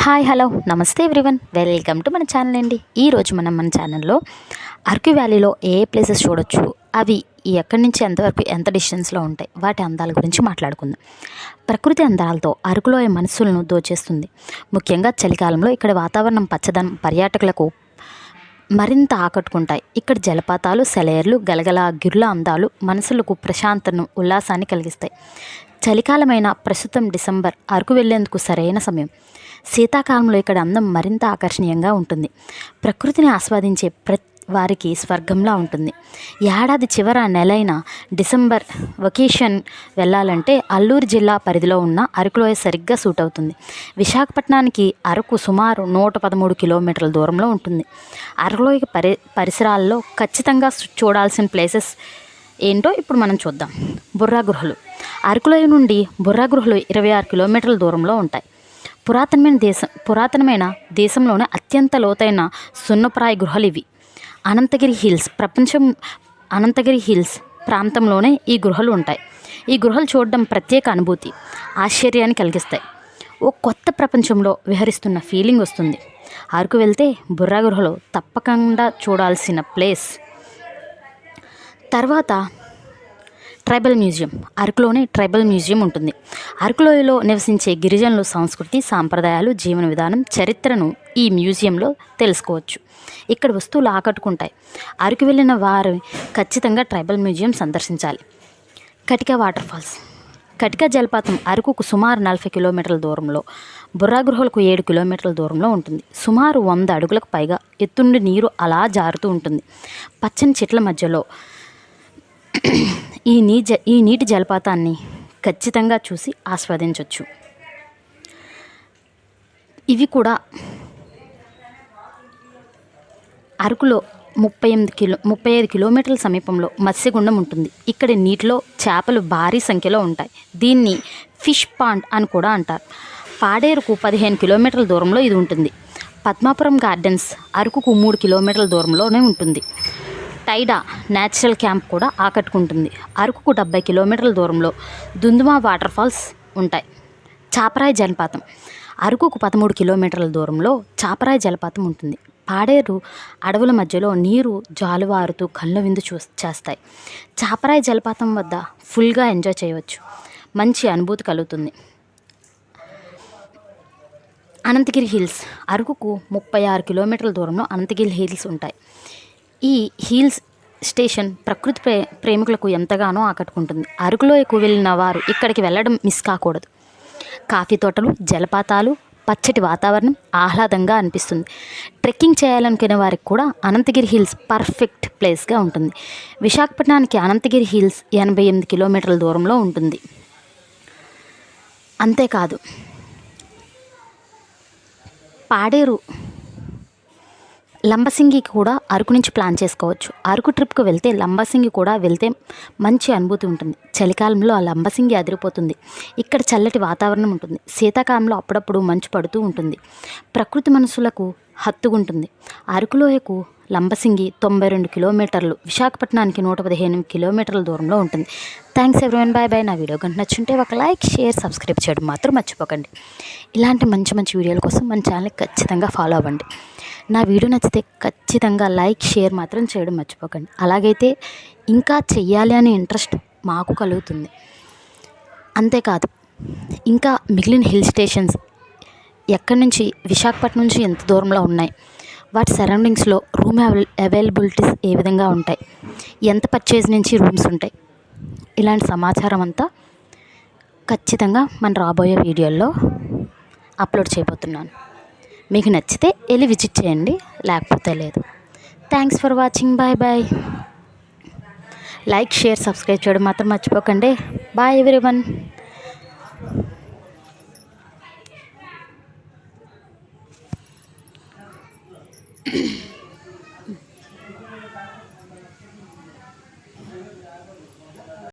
Hi hello. నమస్తే everyone. Welcome to మన channel అండి. ఈరోజు మనం మన ఛానల్లో అరకు వ్యాలీలో ఏ ప్లేసెస్ చూడొచ్చు అవి ఎక్కడి నుంచి ఎంతవరకు ఎంత డిస్టెన్స్లో ఉంటాయి వాటి అందాల గురించి మాట్లాడుకుందాం. ప్రకృతి అందాలతో అరకులో మనసులను దోచేస్తుంది. ముఖ్యంగా చలికాలంలో ఇక్కడ వాతావరణం పచ్చదనం పర్యాటకులకు మరింత ఆకట్టుకుంటాయి. ఇక్కడ జలపాతాలు సెలయర్లు గలగల గిర్ల అందాలు మనసులకు ప్రశాంతను ఉల్లాసాన్ని కలిగిస్తాయి. చలికాలమైన ప్రస్తుతం డిసెంబర్ అరకు వెళ్ళేందుకు సరైన సమయం. శీతాకాలంలో ఇక్కడ అందం మరింత ఆకర్షణీయంగా ఉంటుంది. ప్రకృతిని ఆస్వాదించే ప్రతి వారికి స్వర్గంలా ఉంటుంది. ఏడాది చివర నెలైన డిసెంబర్ వొకేషన్ వెళ్ళాలంటే అల్లూరు జిల్లా పరిధిలో ఉన్న అరకులోయ సరిగ్గా సూట్ అవుతుంది. విశాఖపట్నానికి అరకు సుమారు నూట పదమూడు కిలోమీటర్ల దూరంలో ఉంటుంది. అరకులోయ పరి పరిసరాల్లో ఖచ్చితంగా చూడాల్సిన ప్లేసెస్ ఏంటో ఇప్పుడు మనం చూద్దాం. బుర్రా గుహలు. అరకులోయ నుండి బుర్రా గుహలు ఇరవై ఆరు కిలోమీటర్ల దూరంలో ఉంటాయి. పురాతనమైన దేశం పురాతనమైన దేశంలోనే అత్యంత లోతైన సున్నప్రాయ గృహలు ఇవి. అనంతగిరి హిల్స్ ప్రపంచం అనంతగిరి హిల్స్ ప్రాంతంలోనే ఈ గృహలు ఉంటాయి. ఈ గృహలు చూడడం ప్రత్యేక అనుభూతి ఆశ్చర్యాన్ని కలిగిస్తాయి. ఓ కొత్త ప్రపంచంలో విహరిస్తున్న ఫీలింగ్ వస్తుంది. అరకు వెళ్తే బుర్రా గృహలో తప్పకుండా చూడాల్సిన ప్లేస్. తర్వాత ట్రైబల్ మ్యూజియం. అరకులోనే ట్రైబల్ మ్యూజియం ఉంటుంది. అరకులోయలో నివసించే గిరిజనుల సంస్కృతి సాంప్రదాయాలు జీవన విధానం చరిత్రను ఈ మ్యూజియంలో తెలుసుకోవచ్చు. ఇక్కడ వస్తువులు ఆకట్టుకుంటాయి. అరకు వెళ్ళిన వారు ఖచ్చితంగా ట్రైబల్ మ్యూజియం సందర్శించాలి. కటిక వాటర్ ఫాల్స్. కటిక జలపాతం అరకుకు సుమారు నలభై కిలోమీటర్ల దూరంలో బుర్రాగృహలకు ఏడు కిలోమీటర్ల దూరంలో ఉంటుంది. సుమారు వంద అడుగులకు పైగా ఎత్తుండి నీరు అలా జారుతూ ఉంటుంది. పచ్చని చెట్ల మధ్యలో ఈ నీ జ ఈ నీటి జలపాతాన్ని ఖచ్చితంగా చూసి ఆస్వాదించవచ్చు ఇవి కూడా అరకులో ముప్పై ఎనిమిది కిలో ముప్పై ఐదు కిలోమీటర్ల సమీపంలో మత్స్యగుండం ఉంటుంది. ఇక్కడ నీటిలో చేపలు భారీ సంఖ్యలో ఉంటాయి. దీన్ని ఫిష్ పాండ్ అని కూడా అంటారు. పాడేరుకు పదిహేను కిలోమీటర్ల దూరంలో ఇది ఉంటుంది. పద్మాపురం గార్డెన్స్ అరకుకు మూడు కిలోమీటర్ల దూరంలోనే ఉంటుంది. టైడా న్యాచురల్ క్యాంప్ కూడా ఆకట్టుకుంటుంది. అరకుకు డెబ్బై కిలోమీటర్ల దూరంలో దుందుమా వాటర్ ఫాల్స్ ఉంటాయి. చాపరాయి జలపాతం. అరకుకు పదమూడు కిలోమీటర్ల దూరంలో చాపరాయి జలపాతం ఉంటుంది. పాడేరు అడవుల మధ్యలో నీరు జాలువారుతూ కళ్ళ విందు చూ చేస్తాయి. చాపరాయి జలపాతం వద్ద ఫుల్గా ఎంజాయ్ చేయవచ్చు. మంచి అనుభూతి కలుగుతుంది. అనంతగిరి హిల్స్. అరకుకు ముప్పై ఆరు కిలోమీటర్ల దూరంలో అనంతగిరి హిల్స్ ఉంటాయి. ఈ హిల్స్ స్టేషన్ ప్రకృతి ప్రే ప్రేమికులకు ఎంతగానో ఆకట్టుకుంటుంది. అరకులో ఎక్కువ వెళ్ళిన వారు ఇక్కడికి వెళ్ళడం మిస్ కాకూడదు. కాఫీ తోటలు జలపాతాలు పచ్చటి వాతావరణం ఆహ్లాదంగా అనిపిస్తుంది. ట్రెక్కింగ్ చేయాలనుకునే వారికి కూడా అనంతగిరి హిల్స్ పర్ఫెక్ట్ ప్లేస్గా ఉంటుంది. విశాఖపట్నానికి అనంతగిరి హిల్స్ ఎనభై ఎనిమిది కిలోమీటర్ల దూరంలో ఉంటుంది. అంతేకాదు పాడేరు లంబసింగికి కూడా అరకు నుంచి ప్లాన్ చేసుకోవచ్చు. అరకు ట్రిప్కి వెళ్తే లంబసింగి కూడా వెళ్తే మంచి అనుభూతి ఉంటుంది. చలికాలంలో ఆ లంబసింగి అదిరిపోతుంది. ఇక్కడ చల్లటి వాతావరణం ఉంటుంది. శీతాకాలంలో అప్పుడప్పుడు మంచు పడుతూ ఉంటుంది. ప్రకృతి మనసులకు హత్తుగుంటుంది అరకులోయకు లంబసింగి తొంభై రెండు కిలోమీటర్లు విశాఖపట్నానికి నూట పదిహేను కిలోమీటర్ల దూరంలో ఉంటుంది. థ్యాంక్స్ ఎవ్రీవన్ బాయ్ బాయ్ నా వీడియో కనుక నచ్చుంటే ఒక లైక్ షేర్ సబ్స్క్రైబ్ చేయడం మాత్రం మర్చిపోకండి. ఇలాంటి మంచి మంచి వీడియోల కోసం మన ఛానల్ ఖచ్చితంగా ఫాలో అవ్వండి. నా వీడియో నచ్చితే ఖచ్చితంగా లైక్ షేర్ మాత్రం చేయడం మర్చిపోకండి. అలాగైతే ఇంకా చెయ్యాలి అనే ఇంట్రెస్ట్ మాకు కలుగుతుంది. అంతేకాదు ఇంకా మిగిలిన హిల్ స్టేషన్స్ ఎక్కడి నుంచి విశాఖపట్నం నుంచి ఎంత దూరంలో ఉన్నాయి? వాటి సరౌండింగ్స్లో రూమ్ అవైలబిలిటీస్ ఏ విధంగా ఉంటాయి? ఎంత పర్చేజ్ నుంచి రూమ్స్ ఉంటాయి? ఇలాంటి సమాచారం అంతా ఖచ్చితంగా మన రాబోయే వీడియోల్లో అప్లోడ్ చేయబోతున్నాను. మీకు నచ్చితే వెళ్ళి విజిట్ చేయండి. లేకపోతే లేదు. Thanks for watching bye bye like share subscribe చేయడం మాత్రం మర్చిపోకండి. Bye everyone